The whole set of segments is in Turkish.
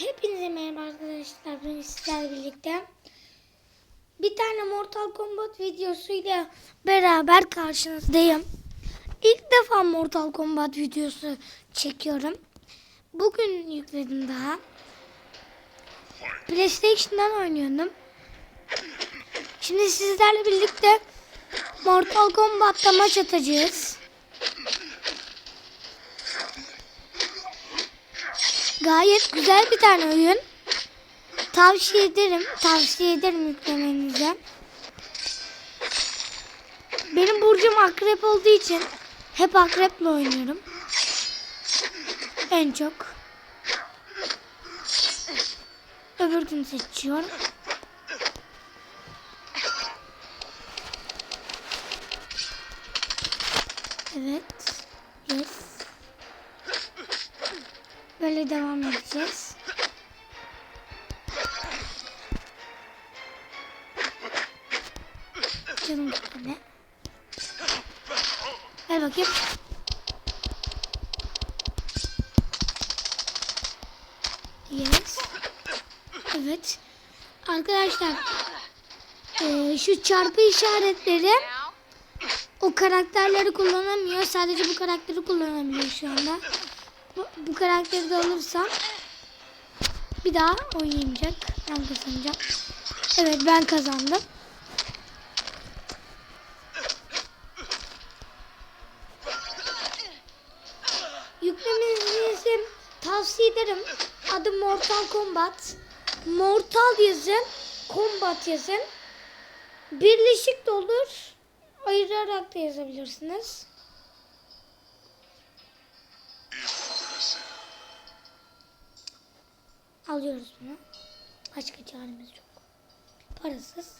Hepinize merhaba arkadaşlar. Ben sizlerle birlikte bir tane Mortal Kombat videosuyla beraber karşınızdayım. İlk defa Mortal Kombat videosu çekiyorum. Bugün yükledim daha. PlayStation'dan oynuyordum. Şimdi sizlerle birlikte Mortal Kombat'ta maç atacağız. Gayet güzel bir tane oyun. Tavsiye ederim. Tavsiye ederim yüklemenize. Benim burcum akrep olduğu için hep akreple oynuyorum. En çok. Öbür gün seçiyorum. Evet. Yes. Böyle devam edeceğiz. Canım gitmedi. Ver bakayım. Yes. Evet. Arkadaşlar eee, şu çarpı işaretleri o karakterleri kullanamıyor. Sadece bu karakteri kullanabiliyor şu anda. Bu, karakteri de alırsam bir daha oynayacak. Ben kazanacağım. Evet ben kazandım. Yüklemenizi tavsiye ederim. Adı Mortal Kombat. Mortal yazın. Kombat yazın. Birleşik de olur. Ayırarak da yazabilirsiniz. Alıyoruz bunu. Başka çaremiz yok. Parasız.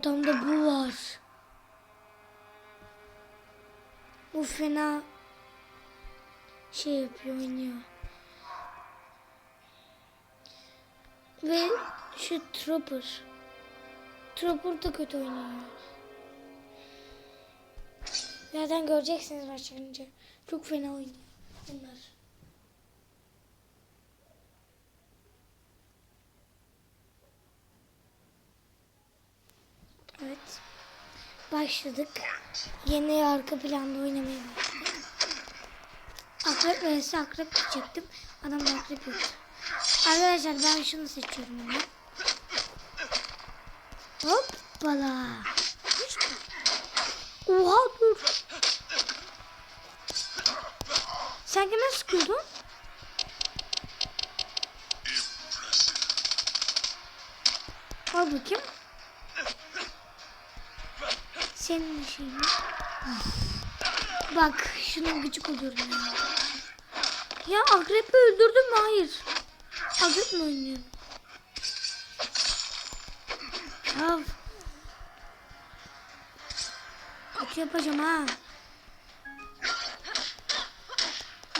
Odamda bu var. Bu fena şey yapıyor oynuyor. Ve şu Trooper. Trooper da kötü oynuyor. Zaten göreceksiniz başlayınca. Çok fena oynuyor bunlar. Evet. Başladık. Yeni arka planda oynamaya başladık. Akrep vs akrep diyecektim. Adamda akrep yok. Arkadaşlar ben şunu seçiyorum hemen. Hoppala. Oha Şeyin. Bak şuna gıcık oluyorum ya. Ya akrepi öldürdüm mü? Hayır. Akrep mi oynuyorum? Ya. Kötü yapacağım ha.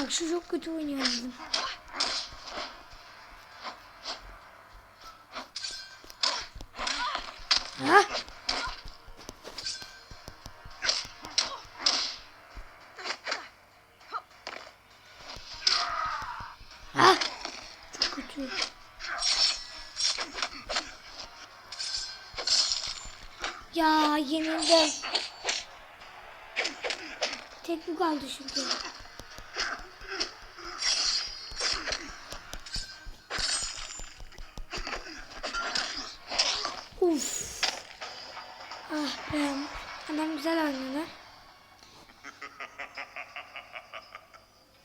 Bak şu çok kötü oynuyor bizim. Ha? Ya yenildim. Tek bu kaldı çünkü. Uf. Ah be. Adam güzel oynadı.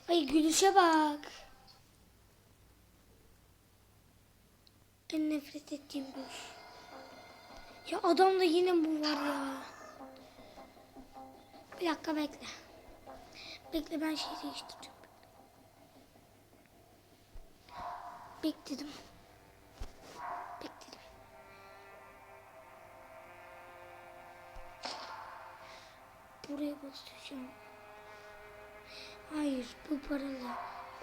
Ay gülüşe bak. En nefret ettiğim bu. Ya adamda yine bu var ya. Bir dakika bekle. Bekle ben şey değiştireceğim. Bekledim. Bekledim. Bu buraya basacağım. Hayır bu paralı.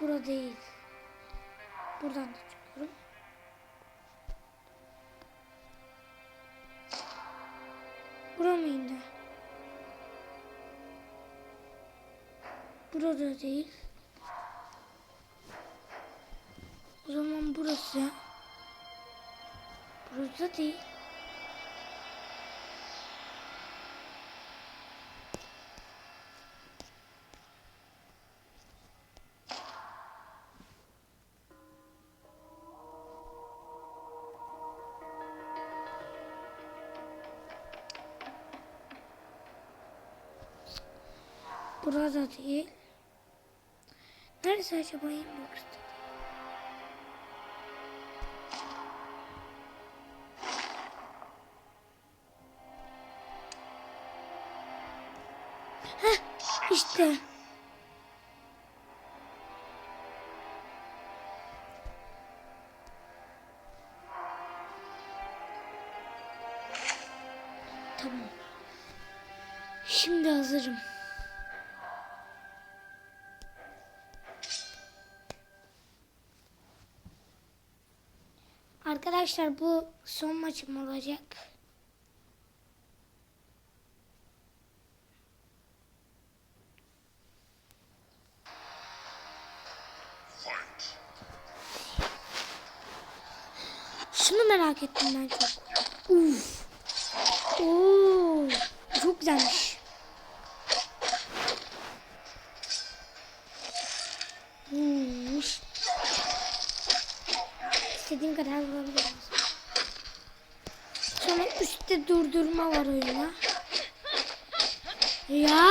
Bura değil. Buradan da çıkıyorum. Bura mıydı? Burada değil. O zaman burası. Burada değil. Burada değil. Neresi acaba inbox'ta? Heh, işte. Tamam. Şimdi hazırım. Arkadaşlar bu son maçım olacak. Şunu merak ettim ben çok. Uf. Oo. Çok güzelmiş. İstediğin kadar vurabilirim. Sonra üstte durdurma var oyuna. Ya.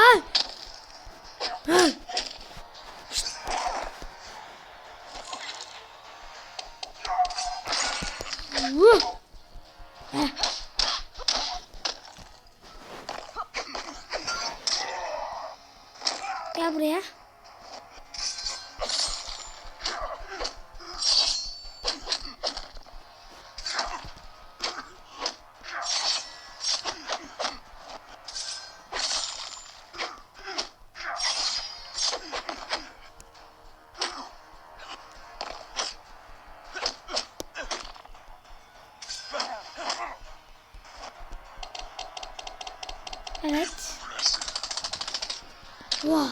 Vuh. Evet. Vah.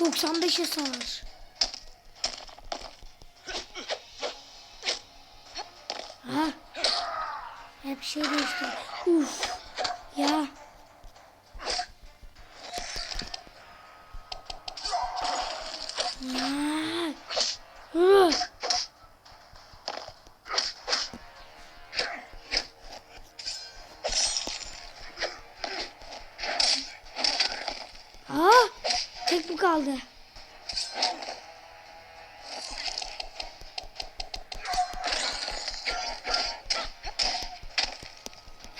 Doksan beş hasar. Ha. Hep şey değişti. Uf. Ya. Kaldı.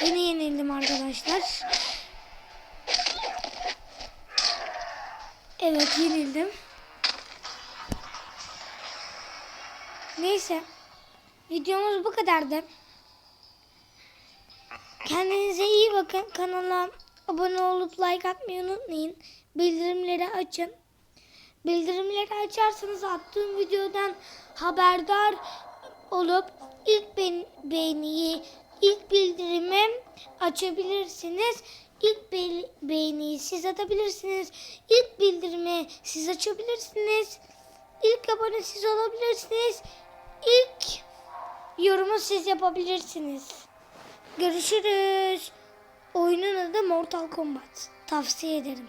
Yine yenildim arkadaşlar. Evet yenildim. Neyse. Videomuz bu kadardı. Kendinize iyi bakın. Kanala abone olup like atmayı unutmayın. Bildirimleri açın. Bildirimleri açarsanız attığım videodan haberdar olup ilk be- beğeniyi, ilk bildirimi açabilirsiniz. İlk be- beğeniyi siz atabilirsiniz. İlk bildirimi siz açabilirsiniz. İlk abone siz olabilirsiniz. İlk yorumu siz yapabilirsiniz. Görüşürüz. Oyunun adı Mortal Kombat. Tavsiye ederim.